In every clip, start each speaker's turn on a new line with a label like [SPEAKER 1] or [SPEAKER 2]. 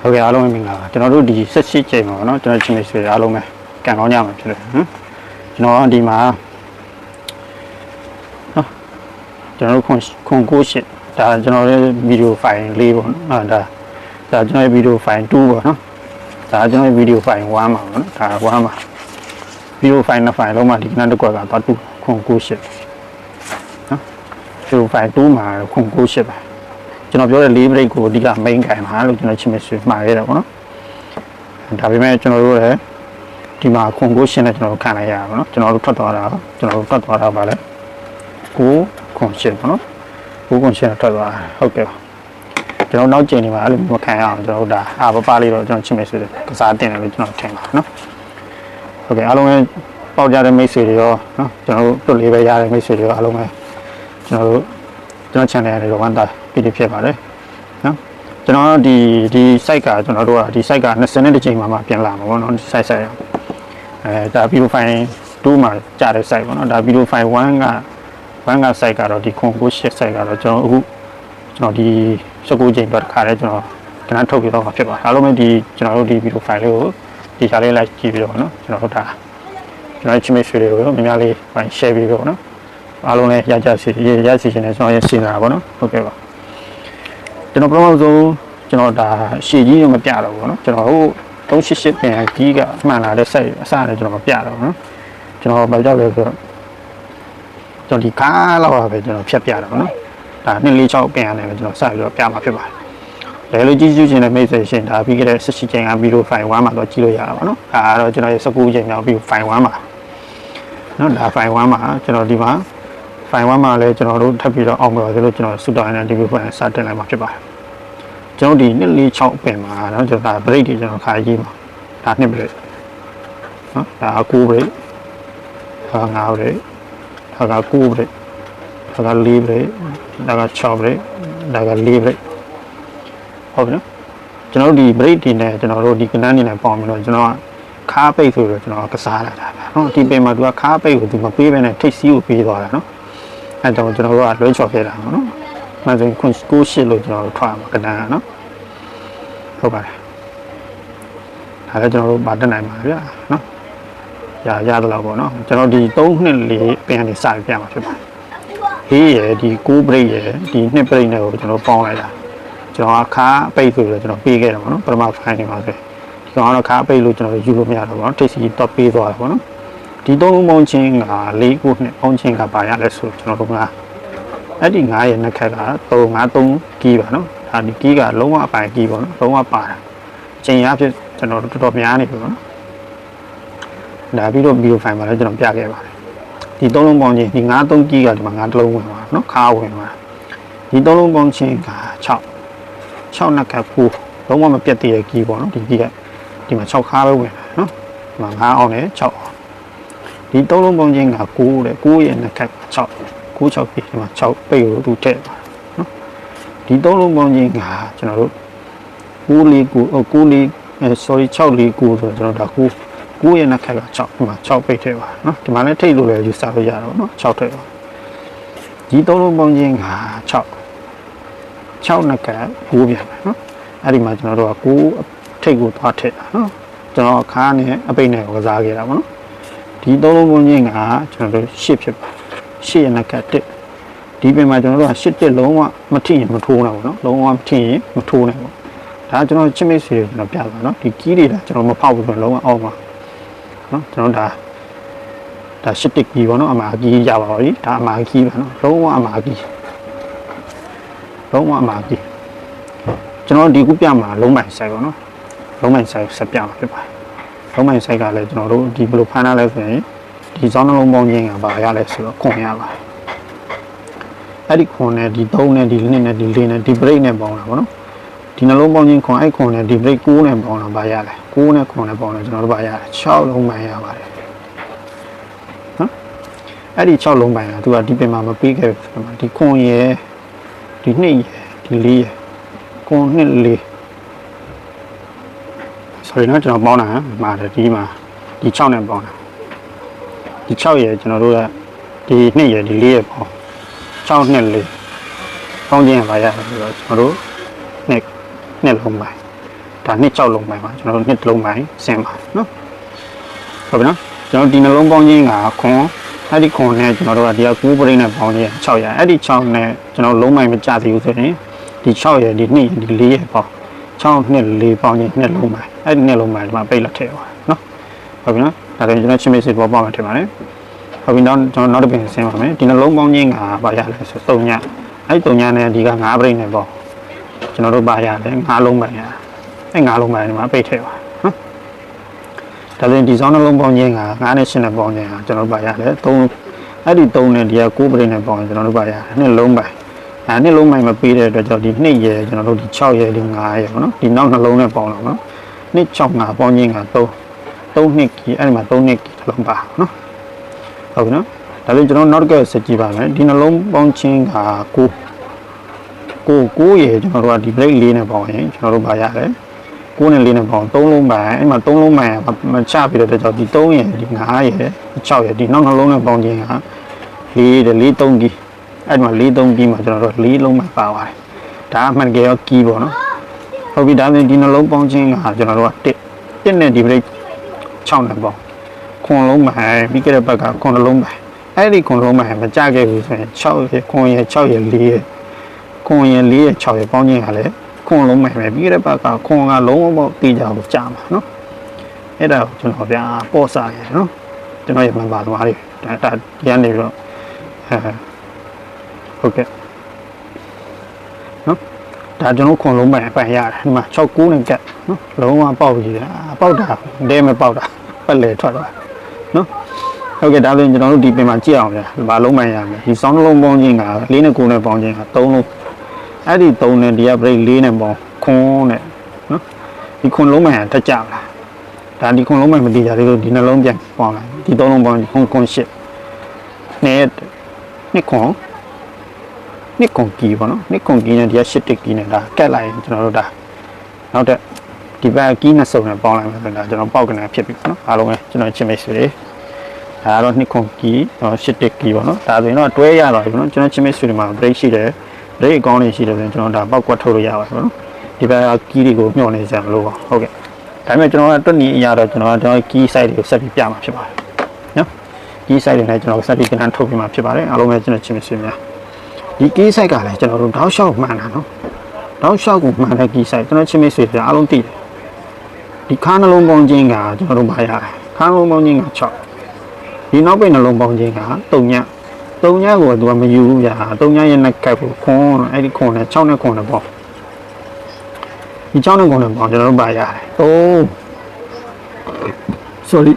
[SPEAKER 1] ဟုတ်ကဲ့အားလုံးပဲမင်္ဂလာပါကျွန်တော်တို့ဒီ78ချိန်မှာပေါ့နော်ကျွန်တော်ချင်းနေဆွေအားလုံးပဲကန်ကောင်းကြမှာဖြစ်တယ်ဟမ်ကျွန်တော်ဒီမှာနော်ကျွန်တော်တို့ခွန်ခွန်ကိုရှစ်ဒါကျွန်တော်ရဲ့ဗီဒီယိုဖိုင်လေးပေါ့နော်အာဒါဒါကျွန်တော်ရဲ့ဗီဒီယိုဖိုင်2ပေါ့နော်ဒါကျွန်တော်ရဲ့ဗီဒီယိုဖိုင်1မှာပေါ့နော်ဒါ1မှာဗီဒီယိုဖိုင်နှစ်ဖိုင်လုံးမှာဒီကနေ့တစ်ကွက်ကတော့တူခွန်ကိုရှစ်နော်ဗီဒီယိုဖိုင်2မှာခွန်ကိုရှစ်ပါ ကျွန်တော်ပြောတဲ့လေးဘရိတ်ကိုအဓိက main ကင်ပါလို့ကျွန်တော်ချင်းမဆွေမှားရတာပေါ့နော်ဒါပေမဲ့ကျွန်တော်တို့လည်းဒီမှာခွန်ကိုရှင်းနဲ့ကျွန်တော်တို့ခံလိုက်ရတာပေါ့နော်ကျွန်တော်တို့ထွက်သွားတာကျွန်တော်တို့ထွက်သွားတာပါလဲကိုခွန်ရှင်းပေါ့နော်ကိုခွန်ရှင်းထွက်သွားတာဟုတ်ကဲ့ပါကျွန်တော်နောက်ကျင်နေမှာအဲ့လိုမခံရအောင်ကျွန်တော်တို့ဒါအာပပလေးတော့ကျွန်တော်ချင်းမဆွေကစားတင်တယ်လို့ကျွန်တော်ထင်ပါနော်ဟုတ်ကဲ့အားလုံးပဲပေါက်ကြတဲ့မိတ်ဆွေတွေရောနော်ကျွန်တော်တို့တွတ်လေးပဲရတဲ့မိတ်ဆွေတွေရောအားလုံးပဲကျွန်တော်တို့ ကျွန်တော် channel တွေတော့ဝမ်းသာပြည်ဖြစ်ပါတယ်နော်ကျွန်တော်ဒီဒီ site ကကျွန်တော်တို့ကဒီ site က20နှစ်တစ်ချိန်မှမှပြန်လာမှာပေါ့နော်ဒီ site site အဲဒါ video file 2မှာကြာတဲ့ site ပေါ့နော်ဒါ video file 1က1က site ကတော့ဒီခွန်ကို8 site ကတော့ကျွန်တော်အခုကျွန်တော်ဒီ19ချိန်ပတ်ခါလဲကျွန်တော်ကနထုတ်ပြတော့မှာဖြစ်ပါတယ်အားလုံးပဲဒီကျွန်တော်တို့ဒီ video file လေးကိုဒီချာလေးလိုက်ကြည့်ပြီးတော့နော်ကျွန်တော်တို့ဒါကျွန်တော်ချင်းမဆွေတွေကိုများများလေး share ပြီးတော့နော် အားလုံးလည်းရကြစီရရစီရှင်နေကျွန်တော်ရစီနေတာပေါ့နော်ဟုတ်ကဲ့ပါကျွန်တော်ပထမဆုံးကျွန်တော်ဒါရှေ့ကြီးတော့မပြတော့ဘူးเนาะကျွန်တော်ဟို388ပြန်ကြီးကမှန်လာတဲ့ဆက်အစနဲ့ကျွန်တော်မပြတော့ဘူးเนาะကျွန်တော်ဘာကြောက်လဲဆိုတော့ကျွန်တော်ဒီကားလောက်ပါပဲကျွန်တော်ဖြတ်ပြတာပေါ့เนาะဒါ246ပြန်ရတယ်ပဲကျွန်တော်စပြီးတော့ပြမှာဖြစ်ပါတယ်လဲလို့ကြည့်ကြည့်ခြင်းနဲ့မိတ်ဆွေရှင်ဒါပြီးခဲ့တဲ့18ချိန်ကဗီဒီယိုဖိုင်1မှာတော့ကြည့်လို့ရတာပါเนาะဒါကတော့ကျွန်တော်ရဲ့19ချိန်မြောက်ပြီးဖိုင်1မှာเนาะဒါဖိုင်1မှာကျွန်တော်ဒီမှာ ဖိုင်1မှာလည်းကျွန်တော်တို့ထပ်ပြီးတော့အောင်ပါဆိုလို့ကျွန်တော်ဆူတောင်းနေတဲ့ဒီဗီဖိုင်စတင်လိုက်မှာဖြစ်ပါတယ်ကျွန်တော်ဒီ146ပင်မှာเนาะကျွန်တော်ဒါ break တွေကျွန်တော်ခါရေးမှာဒါ2 break เนาะဒါ9 break ဒါ9 break ဒါက9 break ဒါက4 break ဒါက6 break ဒါက4 break ဟုတ်ပြီနော်ကျွန်တော်တို့ဒီ break တွေနဲ့ကျွန်တော်တို့ဒီကနန်းတွေနဲ့ပေါင်းပြီးတော့ကျွန်တော်ကခါပိတ်ဆိုတော့ကျွန်တော်ကစားလာတာပါเนาะဒီပင်မှာသူကခါပိတ်ကိုသူမပေးဘဲနဲ့ထိတ်စီးကိုပေးသွားတာเนาะ အဲကြောင့်ကျွန်တော်တို့ကလွှဲချော်ခဲ့တာပေါ့နော်။မှန်ဆိုရင်ခွန်ကိုရှစ်လို့ကျွန်တော်တို့ထွက်ရမှာကဏ္ဍကနော်။ဟုတ်ပါတယ်။ဒါလည်းကျွန်တော်တို့ဗာတက်နိုင်ပါဗျာနော်။ရရတော့ပေါ့နော်။ကျွန်တော်ဒီ3နှစ်လေးပြန်နေစပြမှာဖြစ်ပါတယ်။ဟေးရယ်ဒီ9 break ရယ်ဒီ2 break နဲ့ကိုကျွန်တော်ပေါင်းလိုက်တာ။ကျွန်တော်အခါပိတ်ဆိုတော့ကျွန်တော်ပေးခဲ့တယ်ပေါ့နော်။ပထမ file နေပါဆို။ဒီကောင်ကတော့ခါပိတ်လို့ကျွန်တော်ယူလို့မရတော့ဘူးနော်။ထိပ်စီတော့ပေးသွားတယ်ပေါ့နော်။ ဒီသုံးလုံးပေါင်းချင်းက၄ခုနှစ်ပေါင်းချင်းကပါရလဲဆိုကျွန်တော်တို့ကအဲ့ဒီ9ရဲ့နှစ်ခက်က353ကီးပါနော်ဒါဒီကီးကလုံးဝအပိုင်ကီးပေါ့နော်လုံးဝပါတာအချိန်ရဖြစ်ကျွန်တော်တို့တော်တော်များနေပြီပေါ့နော်ဒါပြီးတော့ဗီဒီယိုဖိုင်မှာလည်းကျွန်တော်ပြခဲ့ပါတယ်ဒီသုံးလုံးပေါင်းချင်းဒီ93ကီးကဒီမှာ9တလုံးဝင်ပါနော်ခါဝင်ပါဒီသုံးလုံးပေါင်းချင်းက6 6နှစ်ခက်ကိုလုံးဝမပြတ်သေးတဲ့ကီးပေါ့နော်ဒီကီးကဒီမှာ6ခါပဲဝင်တာနော်ဒီမှာ9အောင်နဲ့6အောင် ဒီသုံးလုံးပုံချင်းက9တဲ့9ရဲ့နှစ်ခက်6 9 6ပြီဒီမှာ6ပိတ်ကိုသူထည့်ပါနော်ဒီသုံးလုံးပုံချင်းကကျွန်တော်တို့9လေး9 9လေးအဲ sorry 6လေး9ဆိုတော့ကျွန်တော်ဒါ9 9ရဲ့နှစ်ခက်က6ဒီမှာ6ပိတ်ထည့်ပါနော်ဒီမှာလည်းထိတ်လို့လည်းယူစားလို့ရတော့နော်6ထည့်ပါဒီသုံးလုံးပုံချင်းက6 6နှစ်ခက်9ပြန်ပါနော်အဲ့ဒီမှာကျွန်တော်တို့က9ထိတ်ကိုသွားထည့်တာနော်ကျွန်တော်အခါနဲ့အပိတ်နဲ့ကစားခဲ့တာပေါ့နော် ဒီသုံးလုံးပုံချင်းကကျွန်တော်တို့ရှစ်ဖြစ်ပါရှစ်ရနကတက်ဒီပြင်မှာကျွန်တော်တို့ကရှစ်တက်လုံးဝမထိရင်မထိုးနိုင်ဘူးเนาะလုံးဝမထိရင်မထိုးနိုင်ဘူးဒါကျွန်တော်ချစ်မိတ်ဆွေတွေကျွန်တော်ပြပါเนาะဒီကီးတွေဒါကျွန်တော်မဖောက်ဘူးဆိုတော့လုံးဝအောက်ပါเนาะကျွန်တော်ဒါဒါရှစ်တက်ကီးပေါ့เนาะအမာကီးရပါပါပြီဒါအမာကီးပါเนาะလုံးဝအမာကီးလုံးဝအမာကီးကျွန်တော်ဒီခုပြမှာလုံးပိုင်ဆိုင်ပေါ့เนาะလုံးပိုင်ဆိုင်ဆက်ပြမှာဖြစ်ပါတယ် လုံးမိုင်ဆိုင်ကလည်းကျွန်တော်တို့ဒီဘယ်လိုဖမ်းရလဲဆိုရင်ဒီဇောင်းနှလုံးပေါင်းခြင်းကဘာရလဲဆိုတော့ခွန်ရပါတယ်အဲ့ဒီခွန်နဲ့ဒီ3နဲ့ဒီ2နဲ့ဒီ4နဲ့ဒီ break နဲ့ပေါင်းတာပေါ့နော်ဒီနှလုံးပေါင်းခြင်းခွန်အဲ့ခွန်နဲ့ဒီ break 9နဲ့ပေါင်းတာဘာရလဲ9နဲ့ခွန်နဲ့ပေါင်းတယ်ကျွန်တော်တို့ဘာရလဲ6လုံးပိုင်ရပါတယ်နော်အဲ့ဒီ6လုံးပိုင်ကသူကဒီပင်မှာမပေးခဲ့ဘူးဒီခွန်ရယ်ဒီ2ရယ်ဒီ4ရယ်ခွန်2 4 sorry နော်ကျွန်တော်ပေါင်းတာမှာတယ်ဒီမှာဒီ6နဲ့ပေါင်းတာဒီ6ရယ်ကျွန်တော်တို့ကဒီ2ရယ်ဒီ4ရယ်ပေါင်း6နဲ့4ပေါင်းခြင်းပါရတယ်ဆိုတော့ကျွန်တော်တို့နှစ်နှစ်လုံးပိုင်းဒါနှစ်6လုံးပိုင်းပါကျွန်တော်တို့နှစ်လုံးပိုင်းဆင်းပါနော်ဟုတ်ပြီနော်ကျွန်တော်ဒီနှလုံးပေါင်းခြင်းကခွန်အဲ့ဒီခွန်နဲ့ကျွန်တော်တို့ကဒီက9ပရိနဲ့ပေါင်းခြင်း6ရယ်အဲ့ဒီ6နဲ့ကျွန်တော်လုံးပိုင်းမကြသေးဘူးဆိုရင်ဒီ6ရယ်ဒီ2ရယ်ဒီ4ရယ်ပေါင်း6နှစ်4ပေါင်းခြင်းနှစ်လုံးပိုင်း အဲ့ဒီနှစ်လုံးပိုင်းဒီမှာပိတ်လက်ထည့်ပါနော်ဟုတ်ပြီနော်ဒါဆိုရင်ကျွန်တော်ချင်းမေးစစ်ပေါ်ပေါက်မှာထင်ပါတယ်ဟုတ်ပြီနောက်ကျွန်တော်နောက်တစ်ပင်ဆင်းပါမယ်ဒီနှလုံးပေါင်းချင်းကဘာရလဲဆို3ညအဲ့ဒီ3ညနဲ့ဒီက9ပရိနဲ့ပေါင်းကျွန်တော်တို့ဘာရလဲ9လုံးပိုင်းရအဲ့9လုံးပိုင်းဒီမှာပိတ်ထည့်ပါနော်ဒါဆိုရင်ဒီဇောင်းနှလုံးပေါင်းခြင်းက9နဲ့10နဲ့ပေါင်းခြင်းဟာကျွန်တော်တို့ပါရတယ်3အဲ့ဒီ3နဲ့ဒီက9ပရိနဲ့ပေါင်းရင်ကျွန်တော်တို့ပါရတယ်နှစ်လုံးပိုင်းအဲနှစ်လုံးပိုင်းမပေးတဲ့အတွက်ကြောင့်ဒီ2ရယ်ကျွန်တော်တို့ဒီ6ရယ်ဒီ9ရယ်ပေါ့နော်ဒီနောက်နှလုံးနဲ့ပေါင်းတော့နော် နှစ်6 9ပေါင်းခြင်းက3 3နှစ်ကြီးအဲ့ဒီမှာ3နှစ်ကြီးတစ်လုံးပါနော်ဟုတ်ပြီနော်ဒါဆိုရင်ကျွန်တော်နောက်တစ်ကဆက်ကြည့်ပါမယ်ဒီနှလုံးပေါင်းခြင်းက9ကို9ရယ်ကျွန်တော်တို့ကဒီ break လေးနဲ့ပေါင်းရင်ကျွန်တော်တို့ပါရတယ်ကိုးနဲ့လေးနဲ့ပေါင်းသုံးလုံးပိုင်းအဲ့မှာသုံးလုံးပိုင်းမချပြီးတော့ကြောင့်ဒီ3ရယ်ဒီ9ရယ်6ရယ်ဒီနောက်နှလုံးနဲ့ပေါင်းခြင်းဟာ4တဲ့4 3ကီအဲ့မှာ4 3ကီမှာကျွန်တော်တို့4လုံးပိုင်းပါပါတယ်ဒါအမှန်တကယ်ရောကီပေါ့နော် ဟုတ်ပြီဒါဆိုရင်ဒီနှလုံးပေါင်းခြင်းကကျွန်တော်တို့က1 1နဲ့ဒီ break 6နဲ့ပေါင်းခွန်လုံးပိုင်းပြီးခဲ့တဲ့ဘက်ကခွန်လုံးပိုင်းအဲ့ဒီခွန်လုံးပိုင်းမကြခဲ့ဘူးဆိုရင်6ရယ်ခွန်ရယ်6ရယ်4ရယ်ခွန်ရယ်4ရယ်6ရယ်ပေါင်းခြင်းကလည်းခွန်လုံးမယ်ပဲပြီးတဲ့ဘက်ကခွန်ကလုံးဝမဟုတ်တိကြဘူးကြာမှာနော်အဲ့ဒါကိုကျွန်တော်ဗျာပေါ့စားရနော်ကျွန်တော်ရမှန်ပါသွားတယ်ဒါဒါရန်နေပြီးတော့အဲဟုတ်ကဲ့နော် ဒါကျွန်တော်ခွန်လုံးမယ်ပိုင်ရတယ်ဒီမှာ6 9နဲ့ကက်နော်လုံးဝပေါက်ကြီးတယ်ပေါက်တာဒဲမပေါက်တာပတ်လေထွက်သွားနော်ဟုတ်ကဲ့ဒါဆိုရင်ကျွန်တော်တို့ဒီပင်မှာကြည့်အောင်ဗျာဒီမှာလုံးမှန်ရမယ်ဒီစောင်းနှလုံးပေါင်းခြင်းက၄နဲ့9နဲ့ပေါင်းခြင်းက3လုံးအဲ့ဒီ3နဲ့ဒီက break 4နဲ့ပေါင်းခွန်းနဲ့နော်ဒီခွန်းလုံးမှန်တက်ကြလားဒါဒီခွန်းလုံးမှန်မတည်ကြသေးလို့ဒီနှလုံးပြန်ပေါင်းလိုက်ဒီ3လုံးပေါင်းခွန်းခွန်းရှစ်နဲ့နှစ်ခွန်း နှစ်ခွန်းကီပေါ့နော်နှစ်ခွန်းကီနဲ့ဒီကရှစ်တက်ကီနဲ့ဒါကက်လိုက်ရင်ကျွန်တော်တို့ဒါနောက်တက်ဒီဘက်ကီးနဲ့စုံနဲ့ပေါင်းလိုက်မယ်ဆိုတော့ကျွန်တော်ပေါက်ကနေဖြစ်ပြီပေါ့နော်အားလုံးပဲကျွန်တော်ချင်းမိတ်ဆွေတွေဒါကတော့နှစ်ခွန်ကီရှစ်တက်ကီပေါ့နော်ဒါဆိုရင်တော့တွဲရပါပြီပေါ့နော်ကျွန်တော်ချင်းမိတ်ဆွေတွေမှာ break ရှိတယ် break အကောင့်လေးရှိတယ်ဆိုရင်ကျွန်တော်ဒါပောက်ကွက်ထုတ်လို့ရပါတယ်ပေါ့နော်ဒီဘက်ကကီးတွေကိုမျှော်နေကြမလို့ပါဟုတ်ကဲ့ဒါပေမဲ့ကျွန်တော်ကတွက်နေအရာတော့ကျွန်တော်ကကျွန်တော်ကီး site တွေကိုဆက်ပြီးပြမှာဖြစ်ပါတယ်နော်ကီး site တွေနဲ့ကျွန်တော်ဆက်ပြီးကဏ္ဍထုတ်ပြမှာဖြစ်ပါတယ်အားလုံးပဲကျွန်တော်ချင်းဆွေများ ဒီကီး site ကလည်းကျွန်တော်တို့တောက်လျှောက်မှန်တာနော်တောက်လျှောက်ကိုမှန်တဲ့ကီး site ကျွန်တော်ချင်းဆွေပြအားလုံးသိတယ်ဒီခါနှလုံးပေါင်းခြင်းကကျွန်တော်တို့မရတယ်ခါနှလုံးပေါင်းခြင်းက6ဒီနောက်ပိတ်နှလုံးပေါင်းခြင်းက3ည3ညကိုသူကမယူဘူးဗျာ3ညရဲ့နှက်ကပ်ကိုခွန်းအဲ့ဒီခွန်းနဲ့6နဲ့ခွန်းနဲ့ပေါ့ဒီ6နဲ့ခွန်းနဲ့ပေါ့ကျွန်တော်တို့ပါရတယ်။အိုး sorry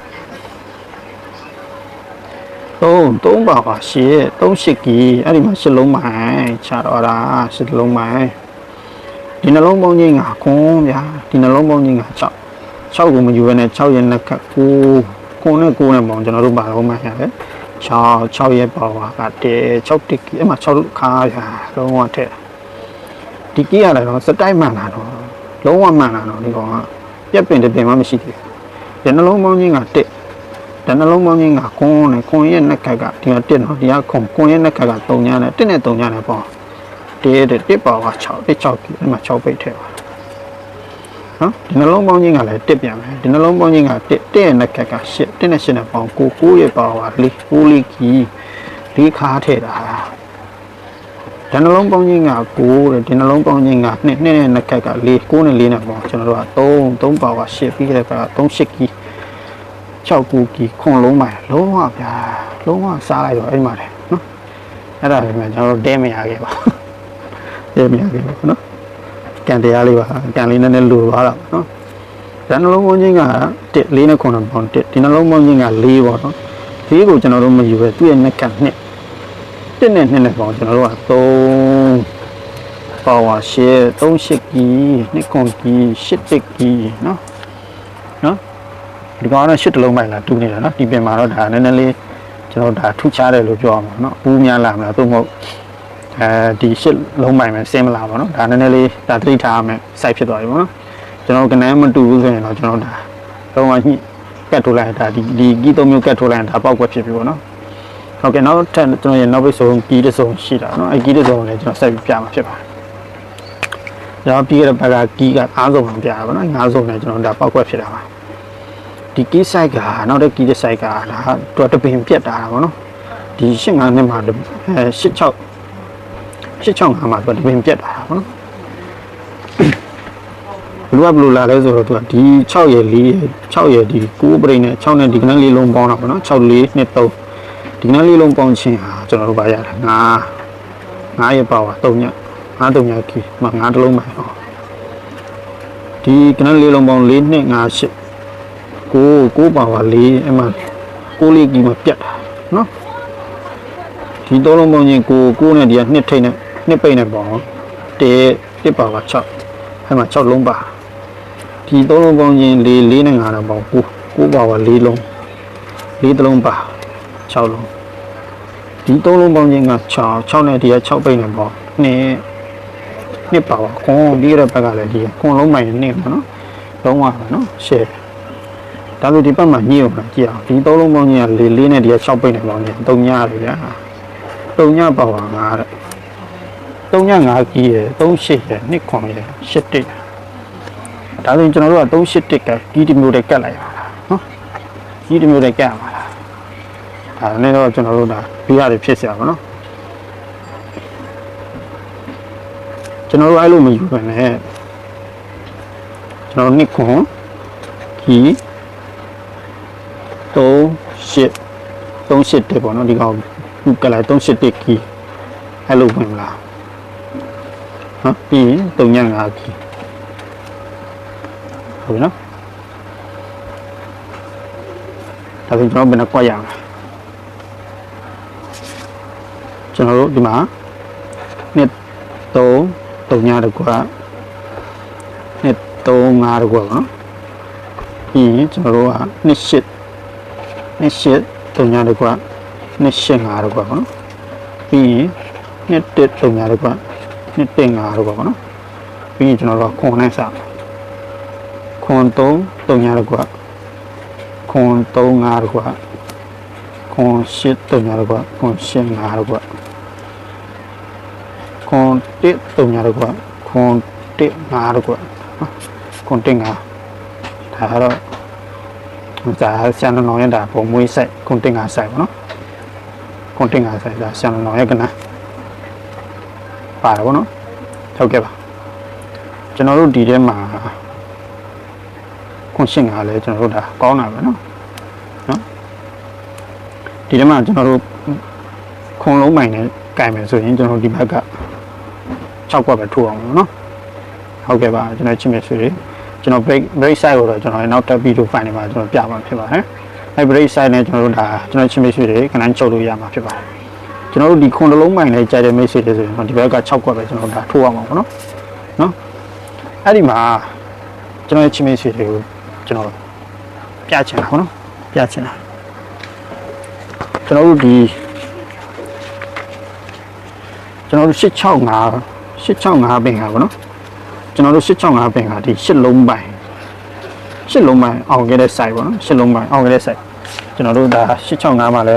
[SPEAKER 1] သုံးသုံးပါပါရှစ်သုံးရှစ်ကြီးအဲ့ဒီမှာရှစ်လုံးမိုင်ခြာတော့တာရှစ်လုံးမိုင်ဒီနှလုံးပေါင်းချင်းကခွန်းဗျာဒီနှလုံးပေါင်းချင်းက6 6ကိုမယူဘဲနဲ့6ရဲ့နှက်ကပ်9ခွန်းနဲ့9နဲ့ပေါင်းကျွန်တော်တို့ပါတော့မှရတယ်6 6ရဲ့ပါဝါကတည်း6တစ်ကြီးအဲ့မှာ6ခါဗျာလုံးဝထက်ဒီကြီးရတယ်တော့စတိုက်မှန်တာတော့လုံးဝမှန်တာတော့ဒီကောင်ကပြက်ပင်တစ်ပင်မှမရှိသေးဘူးဒီနှလုံးပေါင်းချင်းက1 တနှလုံးပေါင်းချင်းကခွန်းနဲ့ခွန်းရဲ့နှက်ကပ်ကဒီက1တော့ဒီကခွန်းခွန်းရဲ့နှက်ကပ်က3ညနဲ့1နဲ့3ညနဲ့ပေါ့တည်းတဲ့1ပါဝါ6 1 6ကြီးအဲ့မှာ6ပိတ်ထည့်ပါနော်ဒီနှလုံးပေါင်းချင်းကလည်း1ပြန်မယ်ဒီနှလုံးပေါင်းချင်းက1 1ရဲ့နှက်ကပ်က8 1နဲ့8နဲ့ပေါင်း9 9ရဲ့ပါဝါ4 9လေးကြီးလေးခါထည့်တာဒီနှလုံးပေါင်းချင်းက9တဲ့ဒီနှလုံးပေါင်းချင်းက2 2နဲ့နှက်ကပ်က4 9နဲ့4နဲ့ပေါင်းကျွန်တော်တို့က3 3ပါဝါ8ပြီးခဲ့တဲ့က3 8ကြီး 6ကူကြီးခွန်လုံးပါလုံးဝဗျာလုံးဝစားလိုက်တော့အဲ့ဒီမှာတယ်နော်အဲ့ဒါလည်းကျွန်တော်တို့တဲမရခဲ့ပါတဲမရခဲ့ပါနော်ကန်တရားလေးပါကန်လေးနည်းနည်းလိုသွားတာနော်ဒါနှလုံးပေါင်းချင်းက1 4နဲ့9နဲ့ပေါင်း1ဒီနှလုံးပေါင်းချင်းက4ပေါ့နော်4ကိုကျွန်တော်တို့မယူပဲသူ့ရဲ့နှက်ကနှစ်1နဲ့2နဲ့ပေါင်းကျွန်တော်တို့က3ပါဝါရှစ်3ရှစ်ကြီးနှစ်ခွန်ကြီးရှစ်တစ်ကြီးနော်နော် ဒီကောင်ကတော့ရှစ်တလုံးပိုင်လာတူးနေတာနော်ဒီပြင်မှာတော့ဒါနည်းနည်းလေးကျွန်တော်ဒါထူးခြားတယ်လို့ပြောရမှာနော်ဘူးများလာမလားသို့မဟုတ်အဲဒီရှစ်လုံးပိုင်မယ်ဆင်းမလားပေါ့နော်ဒါနည်းနည်းလေးဒါသတိထားရမယ် site ဖြစ်သွားပြီပေါ့နော်ကျွန်တော်ကနန်းမတူဘူးဆိုရင်တော့ကျွန်တော်ဒါတော့မှညှိကတ်ထိုးလိုက်ဒါဒီဒီကီးသုံးမျိုးကတ်ထိုးလိုက်ဒါပေါက်ကွက်ဖြစ်ပြီပေါ့နော်ဟုတ်ကဲ့နောက်ထပ်ကျွန်တော်ရဲ့နောက်ပိတ်ဆုံးကီးတစ်စုံရှိတာနော်အဲကီးတစ်စုံကိုလည်းကျွန်တော်ဆက်ပြီးပြမှာဖြစ်ပါတယ်ကျွန်တော်ပြီးခဲ့တဲ့ဘက်ကကီးက9ဆုံးမှပြတာပေါ့နော်9ဆုံးနဲ့ကျွန်တော်ဒါပောက်ကွက်ဖြစ်တာပါ ဒီကီး site ကနောက်တဲ့ကီးတဲ့ site ကဒါတော့တပင်ပြတ်တာပေါ့နော်ဒီ85နှစ်မှာအဲ86 865မှာတော့တပင်ပြတ်တာပေါ့နော်ဘလူကဘလူလာလဲဆိုတော့သူကဒီ6ရယ်4ရယ်6ရယ်ဒီ9ပရိနဲ့6နဲ့ဒီကနန်းလေးလုံးပေါင်းတာပေါ့နော်6 4 2 3ဒီကနန်းလေးလုံးပေါင်းခြင်းဟာကျွန်တော်တို့ပါရတာ9 9ရပါဝါ3ည9 3ညခီမ9တလုံးပဲဟောဒီကနန်းလေးလုံးပေါင်း4 2 5 8 9 9ပါဝါ4အဲ့မှာ6လေးကြီးမှာပြတ်တာနော်ဒီသုံးလုံးပေါင်းချင်း9 9နဲ့ဒီက2ထိတ်နဲ့2ပိတ်နဲ့ပေါင်း1 1ပါဝါ6အဲ့မှာ6လုံးပါဒီသုံးလုံးပေါင်းချင်း4 4နဲ့5တော့ပေါင်း9 9ပါဝါ4လုံး4တလုံးပါ6လုံးဒီသုံးလုံးပေါင်းချင်းက6 6နဲ့ဒီက6ပိတ်နေပေါ့နှစ်နှစ်ပါပါခွန်ဒီရဘက်ကလည်းဒီခွန်လုံးမိုင်နှစ်ပေါ့နော်လုံးဝပါနော်ရှယ် ဒါဆိုဒီဘက်မှာညှိအောင်ကြည့်အောင်ဒီသုံးလုံးပေါင်းကြီးကလေလေးနဲ့ဒီက6ပိတ်နေပေါင်းကြီး3ညလေဗျာ3ညပါပါ5တဲ့3ည5ကြီးရယ်3 8ရယ်2 9ရယ်8တိဒါဆိုကျွန်တော်တို့က3 8တိကကြီးဒီမျိုးတွေကတ်လိုက်ပါလားနော်ကြီးဒီမျိုးတွေကတ်ပါလားဒါနဲ့တော့ကျွန်တော်တို့ဒါဘေးရတယ်ဖြစ်เสียပါနော်ကျွန်တော်တို့အဲ့လိုမယူဘဲနဲ့ကျွန်တော်2 9ကြီး 38 381ပေါ့နော်ဒီကောင်ကလိုက်381ကီအဲ့လိုဝင်လာနော်ပြီးရင်395ကီဟုတ်ပြီနော်ဒါဆိုကျွန်တော်ဘယ်နှခွက်ရအောင်ကျွန်တော်တို့ဒီမှာနှစ်3 3ညတကွာနှစ်3 5တကွာနော်ပြီးရင်ကျွန်တော်တို့ကနှစ်8 နှစ်8 3ညတကွာနှစ်8 5တကွာပေါ့နော်ပြီးရင်နှစ်1 3ညတကွာနှစ်1 5တကွာပေါ့နော်ပြီးရင်ကျွန်တော်တို့ကခွန်နဲ့စခွန်3 3ညတကွာခွန်3 5တကွာခွန်8 3ညတကွာခွန်8 5တကွာခွန်တစ်တုံညာတော့ကွာခွန်တစ်ငါတော့ကွာနော်ခွန်တစ်ငါဒါကတော့ ဒါဆန်လောင်ရတာပုံမွေးဆိုင်ခွန်တစ်ငါဆိုင်ပေါ့နော်ခွန်တစ်ငါဆိုင်ဒါဆန်လောင်ရကနာပါတော့ဗောနော်ဟုတ်ကဲ့ပါကျွန်တော်တို့ဒီထဲမှာခွန်ရှင်းငါလဲကျွန်တော်တို့ဒါကောင်းတာပဲနော်နော်ဒီထဲမှာကျွန်တော်တို့ခွန်လုံးမိုင်နဲ့ကင်မယ်ဆိုရင်ကျွန်တော်တို့ဒီဘက်က6ကွက်ပဲထိုးအောင်နော်ဟုတ်ကဲ့ပါကျွန်တော်ချစ်မြဆွေတွေ ကျွန်တော် break break side ကိုတော့ကျွန်တော်နောက်တက်ဗီဒီယိုဖိုင်တွေမှာကျွန်တော်ပြမှာဖြစ်ပါတယ်အဲ break side နဲ့ကျွန်တော်တို့ဒါကျွန်တော်ချစ်မြဆွေတွေခဏချုပ်လို့ရမှာဖြစ်ပါတယ်ကျွန်တော်တို့ဒီခွန်တစ်လုံးမိုင်နဲ့ကြိုက်တဲ့မိတ်ဆွေတွေဆိုရင်ဒီဘက်က6ကွက်ပဲကျွန်တော်ဒါထိုးအောင်ပါပေါ့နော်နော်အဲ့ဒီမှာကျွန်တော်ချစ်မြဆွေတွေကိုကျွန်တော်ပြချင်တာပေါ့နော်ပြချင်တာကျွန်တော်တို့ဒီကျွန်တော်တို့665 665ပင်ကပေါ့နော် ကျွန်တော်တို့665ပင်ကဒီ8လုံးပိုင်8လုံးပိုင်အောင်ခဲ့တဲ့ site ပေါ့နော်8လုံးပိုင်အောင်ခဲ့တဲ့ site ကျွန်တော်တို့ဒါ665မှာလဲ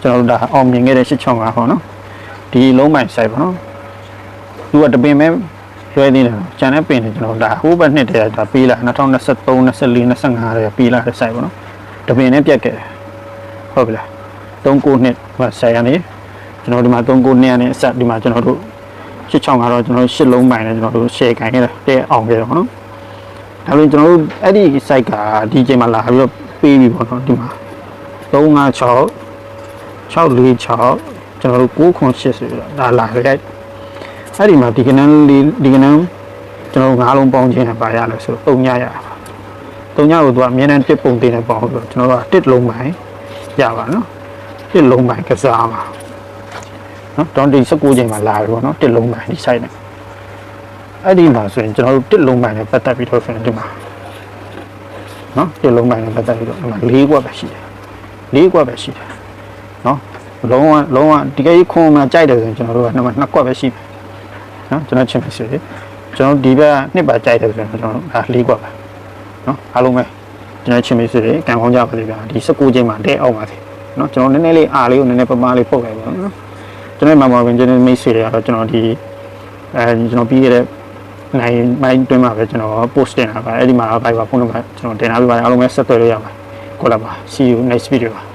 [SPEAKER 1] ကျွန်တော်တို့ဒါအောင်မြင်ခဲ့တဲ့665ပေါ့နော်ဒီလုံးပိုင် site ပေါ့နော်သူကတပင်မဲ့လွှဲသေးတယ်ကျန်တဲ့ပင်တွေကျွန်တော်ဒါဟိုးဘက်နှစ်တည်းဒါပေးလာ2023 24 25တည်းပေးလာတဲ့ site ပေါ့နော်တပင်နဲ့ပြတ်ခဲ့တယ်ဟုတ်ပြီလား39နှစ်ဟို site ကနေကျွန်တော်ဒီမှာ39နှစ်နဲ့အဆက်ဒီမှာကျွန်တော်တို့ 86ကတော့ကျွန်တော်တို့8လုံးပိုင်းနဲ့ကျွန်တော်တို့ share ခိုင်းခဲ့တာတဲ့အောင်ခဲ့တော့နော်ဒါလို့ကျွန်တော်တို့အဲ့ဒီ site ကဒီချိန်မှာလာပြီးတော့ပေးပြီပေါ့နော်ဒီမှာ356 646ကျွန်တော်တို့908ဆိုတော့ဒါလာခဲ့တဲ့အဲ့ဒီမှာဒီကနန်းလေးဒီကနန်းကျွန်တော်တို့၅လုံးပေါင်းခြင်းနဲ့ပါရလဲဆိုတော့3ညရတာ3ညကိုသူကအမြဲတမ်းတစ်ပုံတင်နဲ့ပေါင်းပြီးတော့ကျွန်တော်တို့ကတစ်လုံးပိုင်းရပါနော်တစ်လုံးပိုင်းကစားပါ နော်ဒေါန်တီ19ချိန်မှာလာပြီပေါ့နော်တစ်လုံးပိုင်းဒီ site နဲ့အဲ့ဒီမှာဆိုရင်ကျွန်တော်တို့တစ်လုံးပိုင်းနဲ့ပတ်သက်ပြီးတော့ဆိုရင်ဒီမှာနော်တစ်လုံးပိုင်းနဲ့ပတ်သက်ပြီးတော့ဒီမှာ၄ကွက်ပဲရှိတယ်၄ကွက်ပဲရှိတယ်နော်လုံးဝလုံးဝဒီကိခွန်မှာကြိုက်တယ်ဆိုရင်ကျွန်တော်တို့ကနှစ်ကွက်ပဲရှိတယ်နော်ကျွန်တော်ချင်းဖြစ်စီကျွန်တော်ဒီဘက်နှစ်ပါကြိုက်တယ်ဆိုရင်ကျွန်တော်တို့ဒါ၄ကွက်ပဲနော်အားလုံးပဲကျွန်တော်ချင်းဖြစ်စီကံကောင်းကြပါလိမ့်ဗျာဒီ19ချိန်မှာတဲအောင်ပါစေနော်ကျွန်တော်နည်းနည်းလေးအားလေးကိုနည်းနည်းပပလေးပုတ်လိုက်ပါနော် ကျွန်တော်မှမဝင်ကျွန်တော်မိတ်ဆွေတွေကတော့ကျွန်တော်ဒီအဲကျွန်တော်ပြီးခဲ့တဲ့နိုင်မိုင်းတွင်းမှာပဲကျွန်တော် post တင်တာပါအဲ့ဒီမှာ Viber ဖုန်းနံပါတ်ကျွန်တော်တင်ထားပေးပါတယ်အားလုံးပဲဆက်သွယ်လို့ရပါတယ်ကိုလာပါ see you next video ပါ